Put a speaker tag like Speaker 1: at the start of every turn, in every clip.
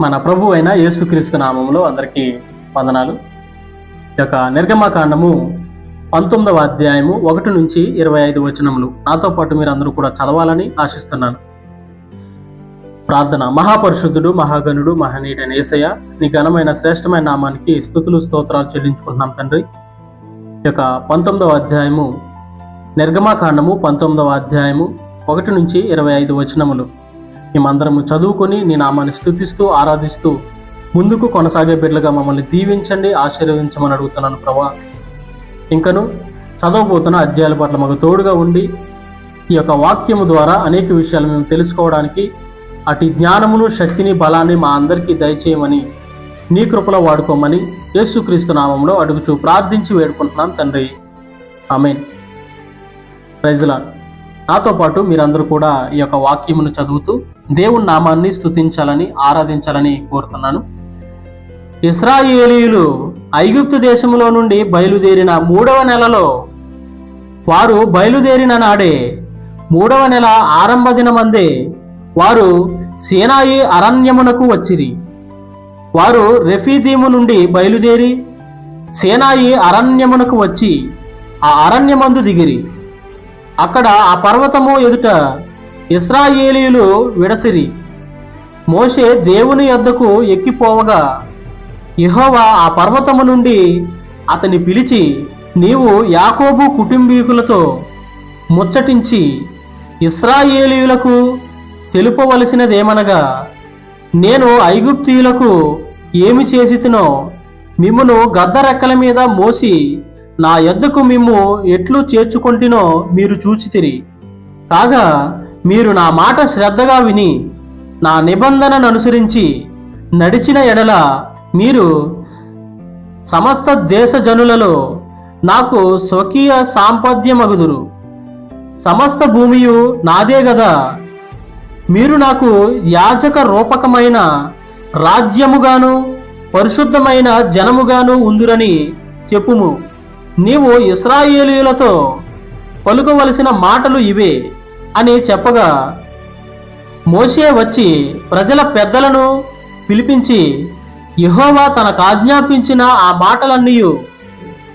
Speaker 1: మన ప్రభు అయిన యేసుక్రీస్తు నామంలో అందరికీ వందనాలు. ఈ యొక్క నిర్గమకాండము పంతొమ్మిదవ అధ్యాయము ఒకటి నుంచి ఇరవై ఐదు వచనములు. నాతో పాటు మీరు అందరూ కూడా చదవాలని ఆశిస్తున్నాను. ప్రార్థన. మహాపరిశుద్ధుడు మహాగణుడు మహనీయుడైన ఏసయ్య నీ ఘనమైన శ్రేష్టమైన నామానికి స్థుతులు స్తోత్రాలు చెల్లించుకుంటున్నాం తండ్రి. ఈ యొక్క పంతొమ్మిదవ అధ్యాయము నిర్గమాకాండము పంతొమ్మిదవ అధ్యాయము ఒకటి నుంచి ఇరవై ఐదు వచనములు. మేమందరము చదువుకొని నీ నామాన్ని స్థుతిస్తూ ఆరాధిస్తూ ముందుకు కొనసాగే బిడ్డలుగా మమ్మల్ని దీవించండి ఆశీర్వదించమని అడుగుతున్నాను ప్రభా. ఇంకను చదవబోతున్న అధ్యాయాల పట్ల మాకు తోడుగా ఉండి ఈ యొక్క వాక్యము ద్వారా అనేక విషయాలు మేము తెలుసుకోవడానికి అటు జ్ఞానమును శక్తిని బలాన్ని మా అందరికీ దయచేయమని నీ కృపలో వాడుకోమని యేసుక్రీస్తు నామంలో అడుగుచూ ప్రార్థించి వేడుకుంటున్నాం తండ్రి. ఆమెన్. ప్రైజ్లాడ్ నాతో పాటు మీరందరూ కూడా ఈ యొక్క వాక్యమును చదువుతూ దేవుని నామాన్ని స్తుతించాలని ఆరాధించాలని కోరుతున్నాను. ఇస్రాయేలీలు ఐగుప్తు దేశములో నుండి బయలుదేరిన మూడవ నెలలో వారు బయలుదేరిన నాడే మూడవ నెల ఆరంభ దినమందే వారు సేనాయి అరణ్యమునకు వచ్చిరి. వారు రెఫీదీము నుండి బయలుదేరి సేనాయి అరణ్యమునకు వచ్చి ఆ అరణ్యమందు దిగిరి. అక్కడ ఆ పర్వతము ఎదుట ఇస్రాయేలీలు విడసిరి. మోషే దేవుని యొద్దకు ఎక్కిపోవగా యెహోవా ఆ పర్వతము నుండి అతని పిలిచి నీవు యాకోబు కుటుంబీకులతో ముచ్చటించి ఇస్రాయేలీయులకు తెలుపవలసినదేమనగా నేను ఐగుప్తీయులకు ఏమి చేసితినో మిమ్మును గద్దరెక్కల మీద మోసి నా యొద్దకు మిమ్ము ఎట్లు చేర్చుకొంటినో మీరు చూచితిరి కాగా మీరు నా మాట శ్రద్ధగా విని నా నిబంధనను అనుసరించి నడిచిన ఎడల మీరు సమస్త దేశ జనులలో నాకు స్వకీయ సాంపద్యమగుదురు. సమస్త భూమియు నాదే గదా. మీరు నాకు యాజక రూపకమైన రాజ్యముగాను పరిశుద్ధమైన జనముగాను ఉందురని చెప్పుము. నీవు ఇస్రాయేలీయులతో పలుకవలసిన మాటలు ఇవే అని చెప్పగా మోషే వచ్చి ప్రజల పెద్దలను పిలిపించి యహోవా తనకు ఆజ్ఞాపించిన ఆ మాటలన్నీ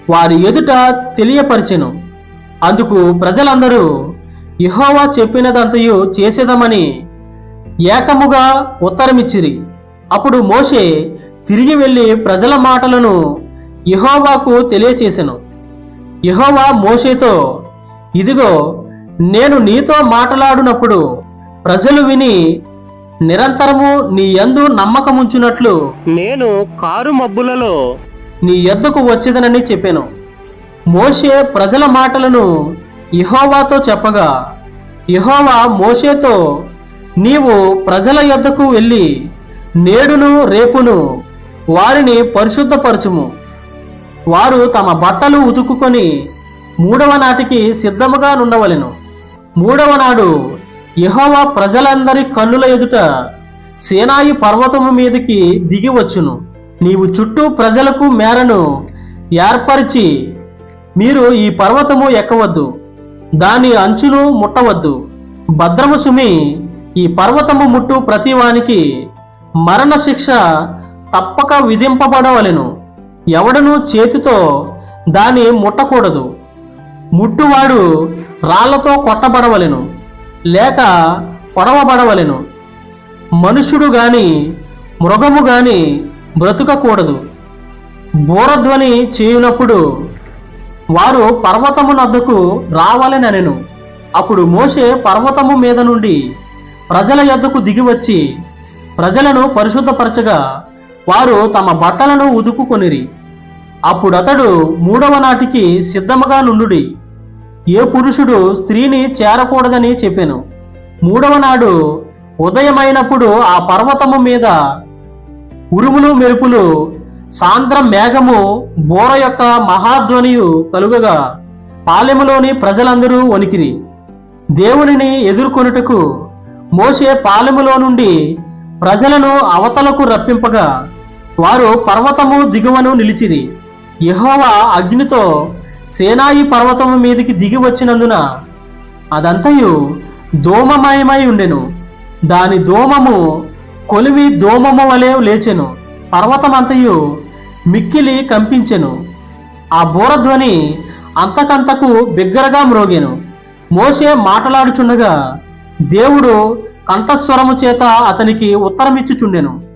Speaker 1: వారి ఎదుట తెలియపరిచెను. అందుకు ప్రజలందరూ యహోవా చెప్పినదంతయు చేసేదమని ఏకముగా ఉత్తరమిచ్చిరి. అప్పుడు మోషే తిరిగి వెళ్ళి ప్రజల మాటలను యహోవాకు తెలియచేసెను. యెహోవా మోషేతో ఇదిగో నేను నీతో మాట్లాడునప్పుడు ప్రజలు విని నిరంతరము నీ యందు నమ్మకముంచునట్లు నేను కారు మబ్బులలో నీ యొద్దకు వచ్చేదనని చెప్పాను. మోషే ప్రజల మాటలను యెహోవాతో చెప్పగా యెహోవా మోషేతో నీవు ప్రజల యొద్దకు వెళ్ళి నేడును రేపును వారిని పరిశుద్ధపరచుము. వారు తమ బట్టలు ఉతుకుకొని మూడవ నాటికి సిద్ధముగా నుండవలెను. మూడవ నాడు యెహోవా ప్రజలందరి కన్నుల ఎదుట సేనాయి పర్వతము మీదకి దిగివచ్చును నీవు చుట్టూ ప్రజలకు మేరను ఏర్పరిచి మీరు ఈ పర్వతము ఎక్కవద్దు. దాని అంచును ముట్టవద్దు. భద్రము సుమి ఈ పర్వతము ముట్టు ప్రతివానికి మరణశిక్ష తప్పక విధింపబడవలెను. ఎవడను చేతితో దాని ముట్టకూడదు. ముట్టువాడు రాళ్ళతో కొట్టబడవలెను లేక పొడవబడవలెను. మనుష్యుడు గాని మృగము గాని బ్రతుకకూడదు. బూరధ్వని చేయునప్పుడు వారు పర్వతము నద్దకు రావాలనెను అప్పుడు మోషే పర్వతము మీద నుండి ప్రజల యొద్దకు దిగివచ్చి ప్రజలను పరిశుద్ధపరచగా వారు తమ బట్టలను ఉదుకుకొనిరి. అప్పుడతడు మూడవ నాటికి సిద్ధముగా నుండుడి. ఏ పురుషుడు స్త్రీని చేరకూడదని చెప్పాను. మూడవ నాడు ఉదయమైనప్పుడు ఆ పర్వతము మీద ఉరుములు మెరుపులు సాంద్ర మేఘము బోర యొక్క మహాధ్వనియు కలుగగా పాలెములోని ప్రజలందరూ వణికిరి. దేవునిని ఎదుర్కొనుటకు మోసే పాలెములో నుండి ప్రజలను అవతలకు రప్పింపగా వారు పర్వతము దిగువను నిలిచిరి. యహోవా అగ్నితో సేనాయి పర్వతము మీదికి దిగి వచ్చినందున అదంతయు దోమమయమై ఉండెను. దాని దోమము కొలివి దోమము వలె లేచెను. పర్వతమంతయు మిక్కిలి కంపించెను. ఆ బూరధ్వని అంతకంతకు బిగ్గరగా మ్రోగెను. మోసే మాటలాడుచుండగా దేవుడు కంఠస్వరము చేత అతనికి ఉత్తరమిచ్చుచుండెను.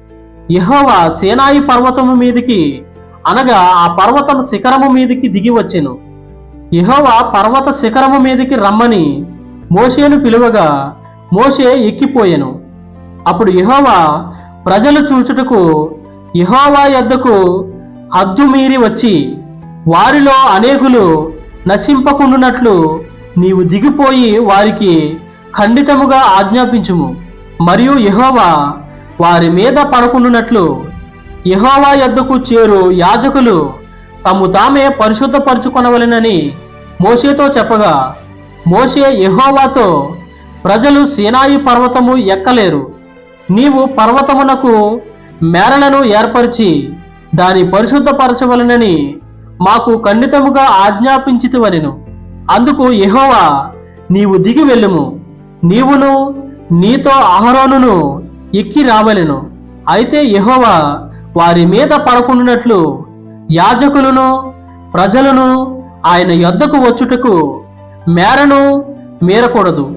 Speaker 1: యెహోవా సేనాయి పర్వతము మీదికి అనగా ఆ పర్వతం శిఖరము మీదికి దిగి వచ్చెను. యెహోవా పర్వత శిఖరము మీదికి రమ్మని మోషేను పిలువగా మోషే ఎక్కిపోయెను. అప్పుడు యెహోవా ప్రజలు చూచుటకు యెహోవా యొద్దకు హద్దు మీరి వచ్చి వారిలో అనేకులు నశింపకుండునట్లు నీవు దిగిపోయి వారికి ఖండితముగా ఆజ్ఞాపించుము. మరియు యెహోవా వారి మీద పడకుండునట్లు ఇహోవా యొద్దకు చేరు యాజకులు తాము తామే పరిశుద్ధపరచుకొనవలెనని మోషేతో చెప్పగా మోషే యహోవాతో ప్రజలు సీనాయి పర్వతము ఎక్కలేరు. నీవు పర్వతమునకు మేరలను ఏర్పరిచి దాని పరిశుద్ధపరచవలనని మాకు ఖండితముగా ఆజ్ఞాపించితివనెను. అందుకు యహోవా నీవు దిగి వెళ్ళుము. నీవును నీతో అహరోనును ఎక్కి రావలెను. అయితే యహోవా వారి మీద పడకుండానట్లు యాజకులను ప్రజలను ఆయన యొద్దకు వచ్చుటకు మేరను మేరకూడదు.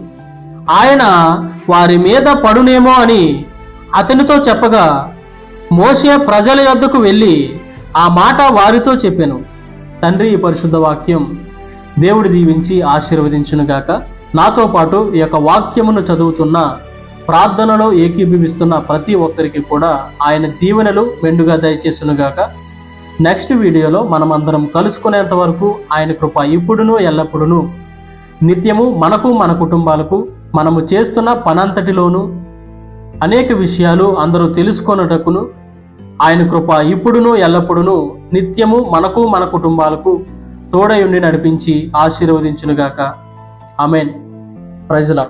Speaker 1: ఆయన వారి మీద పడునేమో అని అతనితో చెప్పగా మోసే ప్రజల యొద్దకు వెళ్ళి ఆ మాట వారితో చెప్పాను. తండ్రి ఈ పరిశుద్ధ వాక్యం దేవుడి దీవించి ఆశీర్వదించునుగాక. నాతో పాటు ఈ యొక్క వాక్యమును చదువుతున్న ప్రార్థనలో ఏకీభవిస్తున్న ప్రతి ఒక్కరికి కూడా ఆయన దీవెనలు మెండుగా దయచేసునుగాక. నెక్స్ట్ వీడియోలో మనమందరం కలుసుకునేంత వరకు ఆయన కృప ఇప్పుడును ఎల్లప్పుడును నిత్యము మనకు మన కుటుంబాలకు మనము చేస్తున్న పనంతటిలోనూ అనేక విషయాలు అందరూ తెలుసుకొనుటకును ఆయన కృప ఇప్పుడును ఎల్లప్పుడును నిత్యము మనకు మన కుటుంబాలకు తోడయుండి నడిపించి ఆశీర్వదించునుగాక. ఆమెన్. ప్రజల